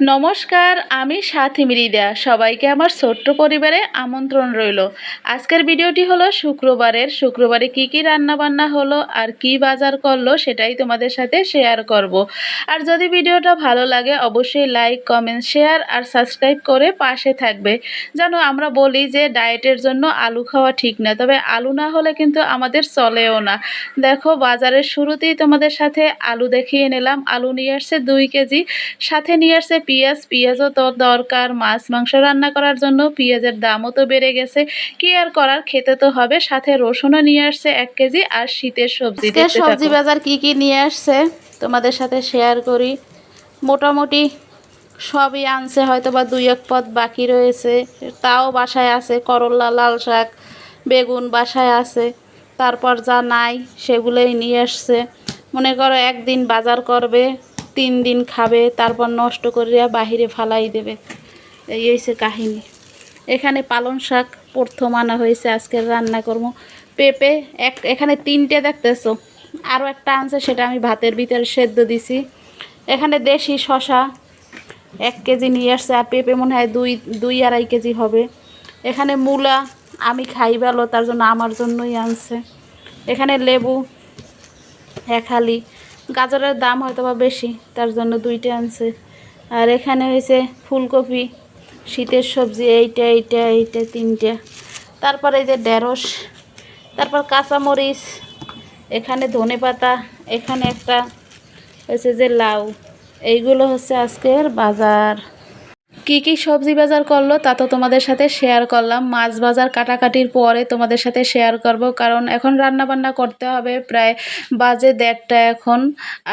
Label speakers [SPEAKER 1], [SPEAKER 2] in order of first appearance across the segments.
[SPEAKER 1] নমস্কার, আমি সাথী মৃদা সবাইকে আমার ছোট্ট পরিবারে আমন্ত্রণ রইল। আজকের ভিডিওটি হলো শুক্রবারের। শুক্রবারে কি কি রান্না বান্না হলো আর কি বাজার করল সেটাই তোমাদের সাথে শেয়ার করব। আর যদি ভিডিওটা ভালো লাগে, অবশ্যই লাইক কমেন্ট শেয়ার আর সাবস্ক্রাইব করে পাশে থাকবে। জানো আমরা বলি যে ডায়েটের জন্য আলু খাওয়া ঠিক না, তবে আলু না হলে কিন্তু আমাদের চলেও না। দেখো, বাজারের শুরুতেই তোমাদের সাথে আলু দেখিয়ে নিলাম। আলু নিয়ে আসছে দুই কেজি, সাথে নিয়ে আসছে পেঁয়াজ পেঁয়াজও তো দরকার। মাছ মাংস রান্না করার জন্য পেঁয়াজের দামও তো বেড়ে গেছে। কি আর করার? খেতে তো হবে। সাথে রসুনও নিয়ে আসছে এক কেজি আর শীতের সবজি
[SPEAKER 2] সবজি বাজার কি কি নিয়ে আসছে তোমাদের সাথে শেয়ার করি। মোটামুটি সবই আনছে হয়তো বা দুই এক পদ বাকি রয়েছে। তাও বাসায় আছে করলা লাল শাক বেগুন বাসায় আছে। তারপর যা নাই সেগুলোই নিয়ে আসছে। মনে করো একদিন বাজার করবে তিন দিন খাবে, তারপর নষ্ট করিয়া বাহিরে ফালাই দেবে। এই হয়েছে কাহিনী। এখানে পালং শাক প্রথম আনা হয়েছে আজকের রান্না করব। পেঁপে এক, এখানে তিনটে দেখতেছো। আরও একটা আনছে, সেটা আমি ভাতের ভিতরে সেদ্ধ দিছি। এখানে দেশি শশা এক কেজি নিয়ে আসছে, আর পেঁপে মনে হয় দুই দুই আড়াই কেজি হবে। এখানে মূলা আমি খাই ভালো, তার জন্য আমার জন্যই আনছে। এখানে লেবু, এক হালি। গাজরের দাম হয়তো বা বেশি, তার জন্য দুইটা আনছে। আর এখানে হয়েছে ফুলকপি, শীতের সবজি, এইটা এইটা এইটা, তিনটা। তারপর এই যে ঢেঁড়স, তারপর কাঁচামরিচ, এখানে ধনে পাতা, এখানে একটা হয়েছে যে লাউ। এইগুলো হচ্ছে আজকের বাজার। কি কি সবজি বাজার করল তা তো তোমাদের সাথে শেয়ার করলাম। মাছ বাজার কাটাকাটির পরে তোমাদের সাথে শেয়ার করব, কারণ এখন রান্না বান্না করতে হবে প্রায় বাজে দেড়টা এখন।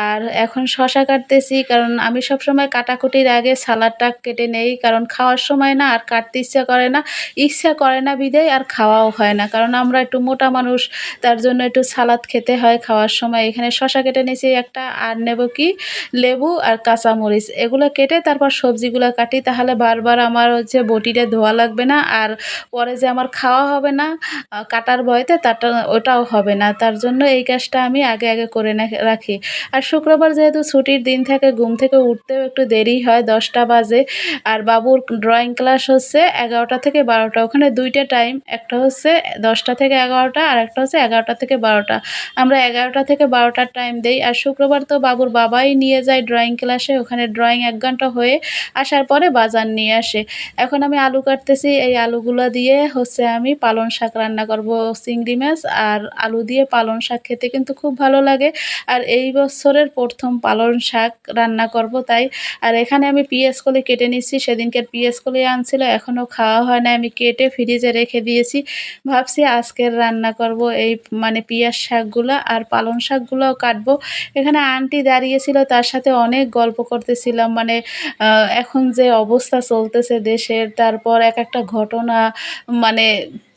[SPEAKER 2] আর এখন শশা কাটতেছি, কারণ আমি সব সময় কাটাকুটির আগে সালাডটা কেটে নেই, কারণ খাওয়ার সময় না আর কাটতে ইচ্ছা করে না। ইচ্ছা করে না বিদায়, আর খাওয়াও হয় না, কারণ আমরা একটু মোটা মানুষ, তার জন্য একটু সালাদ খেতে হয় খাওয়ার সময়। এখানে শশা কেটে নিয়েছি একটা, আর নেব কি? লেবু আর কাঁচামরিচ, এগুলো কেটে তারপর সবজিগুলো কাটি, তাহলে বারবার আমার হচ্ছে বটিটা ধোয়া লাগবে না আর পরে যে আমার খাওয়া হবে না কাটার ভয়তে তারটা, ওটাও হবে না। তার জন্য এই কাজটা আমি আগে আগে করে রাখি। আর শুক্রবার যেহেতু ছুটির দিন থাকে, ঘুম থেকে উঠতেও একটু দেরি হয়, দশটা বাজে। আর বাবুর ড্রয়িং ক্লাস হচ্ছে এগারোটা থেকে বারোটা। ওখানে দুইটা টাইম একটা হচ্ছে দশটা থেকে এগারোটা আর একটা হচ্ছে এগারোটা থেকে বারোটা। আমরা এগারোটা থেকে বারোটার টাইম দেই। আর শুক্রবার তো বাবুর বাবাই নিয়ে যায় ড্রয়িং ক্লাসে ওখানে ড্রয়িং এক ঘণ্টা হয়ে আসার পরে বাজার নিয়ে আসে। এখন আমি আলু কাটতেছি, এই আলুগুলো দিয়ে হচ্ছে আমি পালং শাক রান্না করব চিংড়ি মাছ আর আলু দিয়ে পালং শাক খেতে কিন্তু খুব ভালো লাগে। আর এই বছরের প্রথম পালং শাক রান্না করব তাই। আর এখানে আমি পিঁয়াজ কলি কেটে নিচ্ছি সেদিনকে পিঁয়াজ কলি আনছিল এখনও খাওয়া হয় না, আমি কেটে ফ্রিজে রেখে দিয়েছি। ভাবছি আজকের রান্না করব এই মানে পিঁয়াজ শাকগুলো আর পালং শাকগুলোও কাটবো। এখানে আন্টি দাঁড়িয়েছিল, তার সাথে অনেক গল্প করতেছিলাম মানে এখন যে অবস্থা চলতেছে দেশের, তারপর এক একটা ঘটনা মানে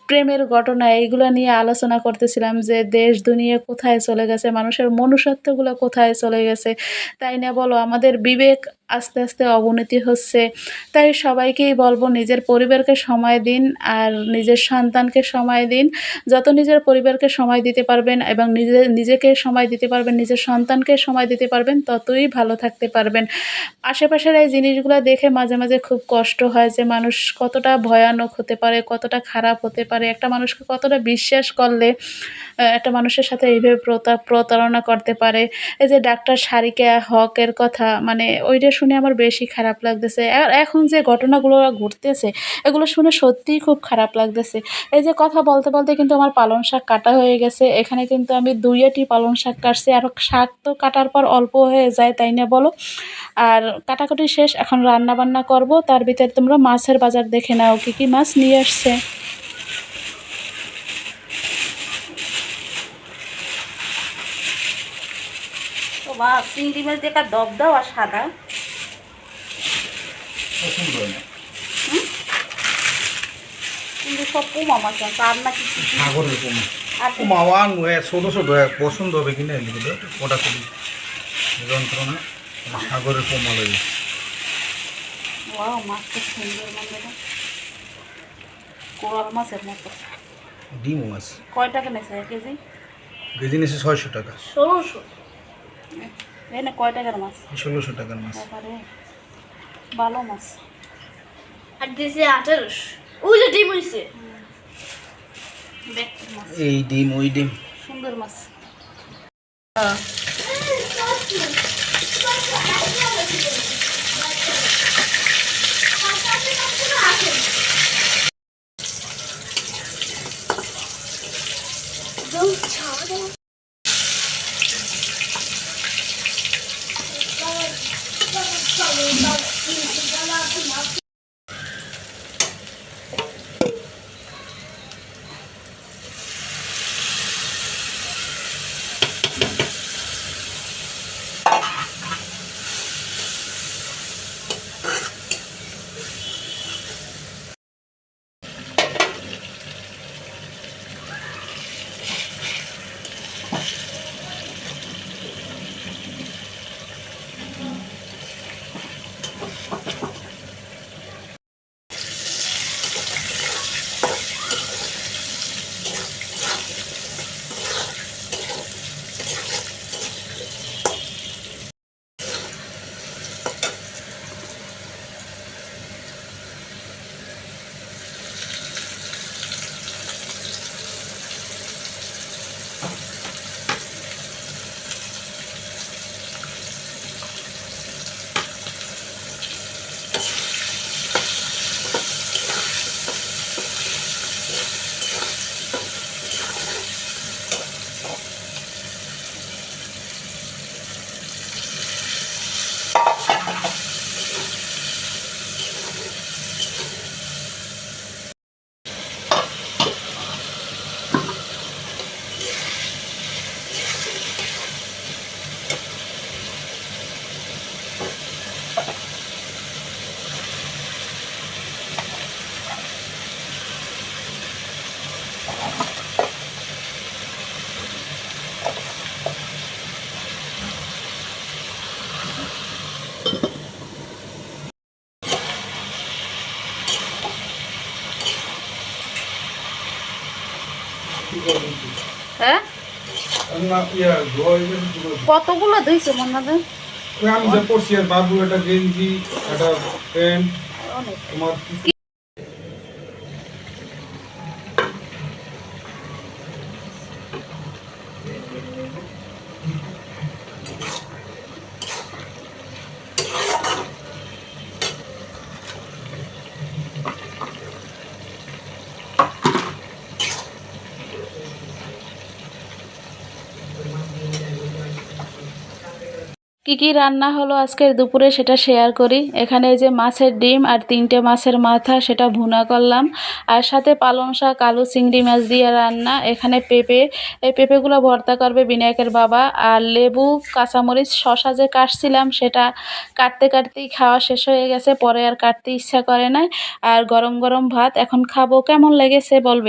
[SPEAKER 2] প্রেমের ঘটনা, এইগুলো নিয়ে আলোচনা করতেছিলাম যে দেশ দুনিয়া কোথায় চলে গেছে, মানুষের মনুষ্যত্বগুলো কোথায় চলে গেছে, তাই না বলো? আমাদের বিবেক আস্তে আস্তে অবনতি হচ্ছে। তাই সবাইকেই বলব নিজের পরিবারকে সময় দিন আর নিজের সন্তানকে সময় দিন। যত নিজের পরিবারকে সময় দিতে পারবেন এবং নিজে, নিজেকে সময় দিতে পারবেন, নিজের সন্তানকে সময় দিতে পারবেন, ততই ভালো থাকতে পারবেন। আশেপাশের এই জিনিসগুলো দেখে মাঝে মাঝে খুব কষ্ট হয় যে মানুষ কতটা ভয়ানক হতে পারে, কতটা খারাপ হতে পারে। একটা মানুষকে কতটা বিশ্বাস করলে একটা মানুষের সাথে এইভাবে প্রতা- প্রতারণা করতে পারে। এই যে ডাক্তার সারিকা হকের কথা মানে ওইটা শুনে আমার বেশি খারাপ লাগতেছে। এখন যে ঘটনাগুলো ঘটতেছে, এগুলো শুনে সত্যিই খুব খারাপ লাগতেছে। এই যে কথা বলতে বলতে কিন্তু আমার পালং শাক কাটা হয়ে গেছে। এখানে কিন্তু আমি দুইয়াটি পালং শাক কাটছি। আর শাক তো কাটার পর অল্প হয়ে যায়, তাই না বলো? আর কাটাকুটি শেষ, এখন রান্না বান্না করব। তার ভিতরে তোমরা মাছের বাজার দেখে নাও কি কি মাছ নিয়ে আসছে। বা চিংড়ি মাছ দেখা দব দাও আর সাদা।
[SPEAKER 3] পছন্দ হয় না
[SPEAKER 2] কিন্তু সব কমা আর নাকি?
[SPEAKER 3] সাগরের কমা ছোট ছোট পছন্দ হবে কিনা খুবই যন্ত্রণা। সাগরের কমা লাগে
[SPEAKER 2] সুন্দর মানে কোরাল মাছের মতো।
[SPEAKER 3] ডিম মাছ।
[SPEAKER 2] কয় টাকা নেছে এক কেজি?
[SPEAKER 3] কেজি নিয়েছে ছয়শো টাকা।
[SPEAKER 2] ষোলোশো। কয় টাকার মাছ?
[SPEAKER 3] ষোলোশো টাকার মাছ।
[SPEAKER 2] ভালো মাছ।
[SPEAKER 4] আর দিছে আঠারোশো। ওই যে ডিম হয়েছে
[SPEAKER 3] এই ডিম ওই ডিম।
[SPEAKER 2] সুন্দর মাছ। হ্যাঁ? কতগুলো ধুইছে মন্নাদা
[SPEAKER 3] আমি যা পড়ছি আর বাবু একটা গেঞ্জি একটা প্যান্ট তোমার
[SPEAKER 2] কি কি রান্না হলো আজকের দুপুরে সেটা শেয়ার করি। এখানে এই যে মাছের ডিম আর তিনটে মাছের মাথা, সেটা ভুনা করলাম। আর সাথে পালং শাক, আলু, চিংড়ি মাছ দিয়ে রান্না। এখানে পেঁপে, এই পেঁপেগুলো ভর্তা করবে বিনায়কের বাবা। আর লেবু, কাঁচামরিচ শশা যে কাটছিলাম, সেটা কাটতে কাটতেই খাওয়া শেষ হয়ে গেছে। পরে আর কাটতে ইচ্ছা করে না আর গরম গরম ভাত, এখন খাব। কেমন লেগেছে বলবে?